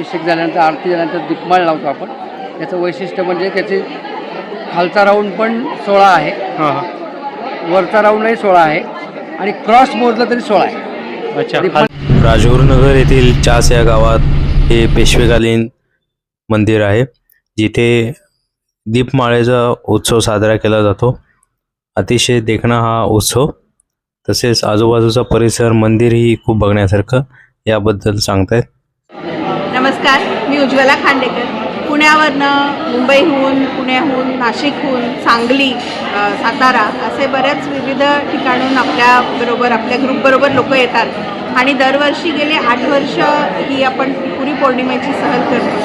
अभिषेक झाल्यानंतर आरती झाल्यानंतर दीपमाळ लावतो आपण. त्याचं वैशिष्ट्य म्हणजे त्याचे खालचा राऊंड पण सोळा आहे. हां हां. वरचा राऊंडही सोळा आहे. आणि क्रॉस मोजलं तरी सोळा आहे. अच्छा राजगुरुनगर येथील चास या गावात हे पेशवेकालीन मंदिर आहे. जिथे दीपमाळेचा उत्सव साजरा केला जातो. अतिशय देखणा हा उत्सव. तसेच आजूबाजूचा परिसर मंदिरही खूप बघण्यासारखं याबद्दल सांगतायत. नमस्कार मी उज्ज्वला खांडेकर. पुण्यावरनं मुंबईहून पुण्याहून नाशिकहून सांगली सातारा असे बरेच विविध ठिकाणून आपल्याबरोबर आपल्या ग्रुपबरोबर लोक येतात. आणि दरवर्षी गेले आठ वर्ष ही आपण त्रिपुरी पौर्णिमेची सहल करतो.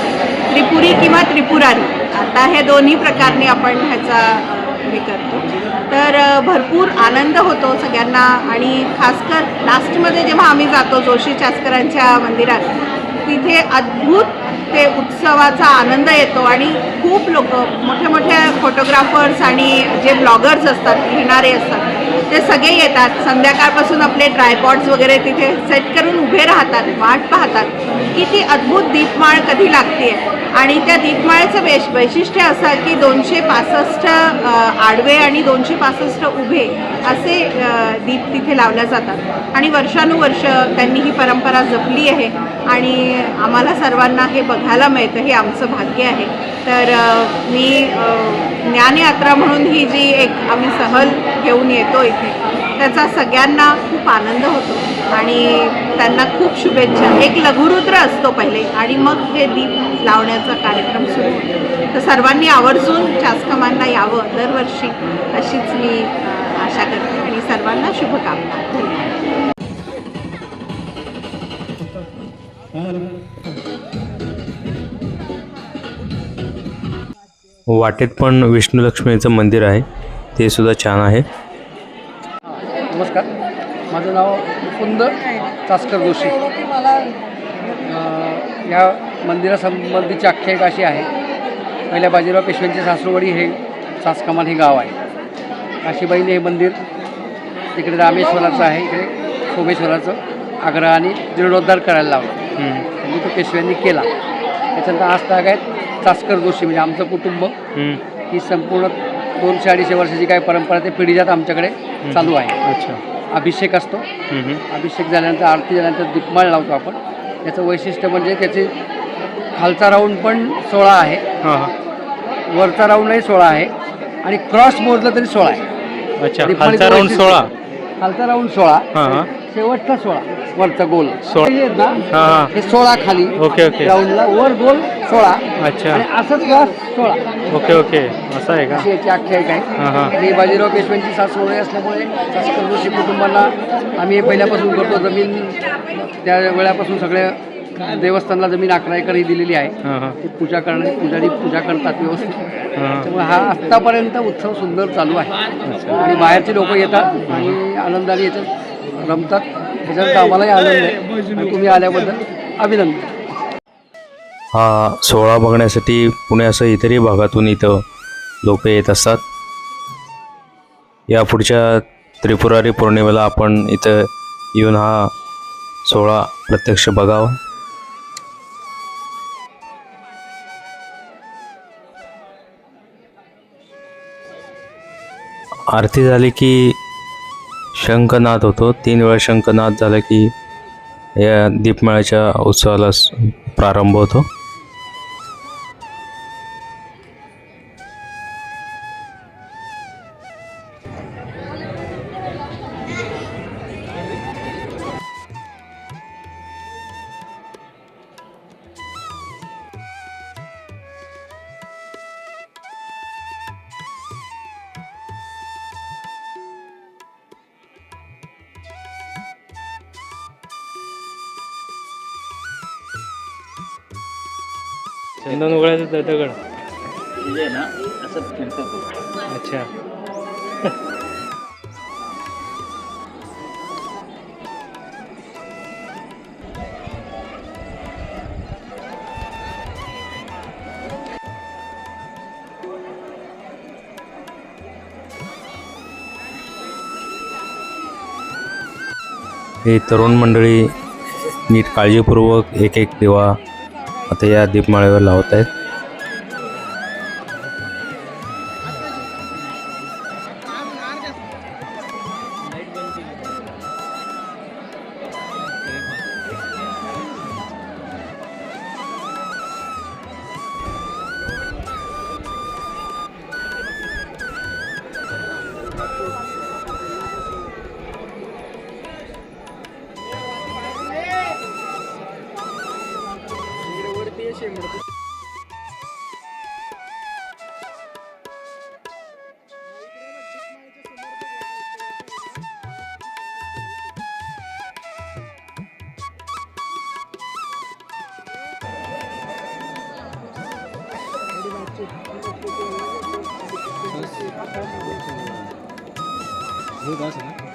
त्रिपुरी किंवा त्रिपुरारी आता हे दोन्ही प्रकारने आपण ह्याचा हे करतो. तर भरपूर आनंद होतो सगळ्यांना आणि खासकर लास्टमध्ये जेव्हा आम्ही जातो जोशी चास्करांच्या मंदिरात तिथे अद्भुत ते उत्सवाचा आनंद येतो आणि खूप लोक मोठे मोठे फोटोग्राफर्स आणि जे ब्लॉगर्स असतात घेणारे असतात ते सगळे येतात. संध्याकाळपासून आपले ट्रायपॉड्स वगैरे तिथे सेट करून उभे राहतात वाट पाहतात. की ती अद्भुत दीपमाळ कधी लागते आणि त्या दीपमाळेचं वैश वैशिष्ट्य असं की दोनशे पासष्ट आडवे आणि दोनशे पासष्ट उभे असे दीप तिथे लावल्या जातात. आणि वर्षानुवर्ष त्यांनी ही परंपरा जपली आहे आणि आम्हाला सर्वांना हे बघायला मिळतं हे आमचं भाग्य आहे. तर मी ज्ञानयात्रा म्हणून ही जी एक आम्ही सहल घेऊन येतो इथे त्याचा सगळ्यांना खूप आनंद होतो. आणि त्यांना खूप शुभेच्छा. एक लघुरुद्र असतो पहिले आणि मग हे दीप लावण्याचा कार्यक्रम सुरू होतो. तर सर्वांनी आवर्जून चासकमांना यावं दरवर्षी अशीच मी आशा करते आणि सर्वांना शुभकामना. वाटेत पण विष्णू लक्ष्मीचं मंदिर आहे. ते सुद्धा छान आहे. नमस्कार. माझं नाव मुकुंद चास्कर जोशी. या मंदिरासंबंधीची आख्यायिका अशी आहे. पहिल्या बाजीराव पेशव्यांची सासरवाडी हे सासकमान हे गाव आहे. काशीबाईने हे मंदिर तिकडे रामेश्वराचं आहे इकडे सोमेश्वराचं आग्रह आणि जीर्णोद्धार करायला लावलं. म्हणजे तो पेशव्यांनी केला. त्याच्यानंतर आज ताग आहेत चास्कर जोशी म्हणजे आमचं कुटुंब. ही संपूर्ण दोनशे अडीचशे वर्षाची काय परंपरा ते पिढीजात आमच्याकडे चालू आहे. अच्छा. अभिषेक असतो. अभिषेक झाल्यानंतर आरती झाल्यानंतर दीपमाळ लावतो आपण. त्याचं वैशिष्ट्य म्हणजे त्याचे खालचा राऊंड पण सोळा आहे. वरचा राऊंडही सोळा आहे. आणि क्रॉस मोजलं तरी सोळा आहे. अच्छा खालचा राऊंड. सोळा. खालचा राऊंड सोळा. शेवटचा सोळा वरचा गोल. सोळा. हे आहेत ना हां हां. हे सोळा खाली. Okay okay. राऊंडला वर गोल सोळा. अच्छा. आणि असंच क्रॉस सोळा. Okay okay. असं आहे का? अशी याची आख्यायिका हां हां. आहे आणि बाजीराव पेशव्यांची सासवडे असल्यामुळे जोशी कुटुंबांना आम्ही हे पहिल्यापासून करतो. जमीन त्या वेळापासून सगळ्या देवस्थानला जमीन अकरा एकर ही दिलेली आहे. हां हां. ते पूजा करणारे पुजारी पूजा करतात व्यवस्थित. हां त्यामुळे हा आत्तापर्यंत उत्सव सुंदर चालू आहे. आणि बाहेरचे लोक येतात आणि आनंदाने येतात. रमतात. त्याच्यानंतर आम्हालाही आनंद आहे. आणि तुम्ही आल्याबद्दल अभिनंदन. हा सोहळा बघण्यासाठी पुण्यासह इतरही भागातून इथं लोक येत असतात. या पुढच्या त्रिपुरारी पौर्णिमेला आपण इथं येऊन हा सोहळा प्रत्यक्ष बघावा. आरती झाली की शंखनाद होतो. तीन वेळा शंखनाद झाला की या दीपमाळ्याच्या उत्सवाला प्रारंभ होतो. चंदन उघडायचं दगड. अच्छा. हे तरुण मंडळी नीट काळजीपूर्वक एक एक दिवा आता या दीपमाळेवर लावत आहेत. 羡慕的不行。搞什么？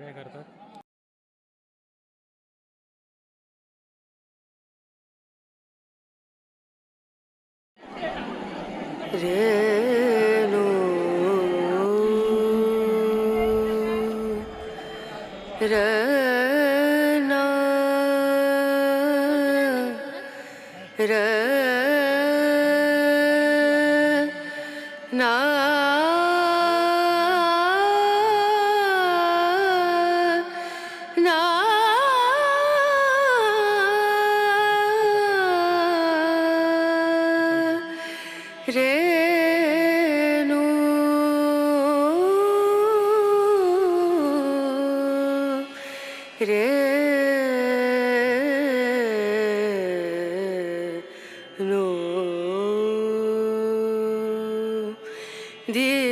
काय करतात रेणु र রে। নো। দিয়ে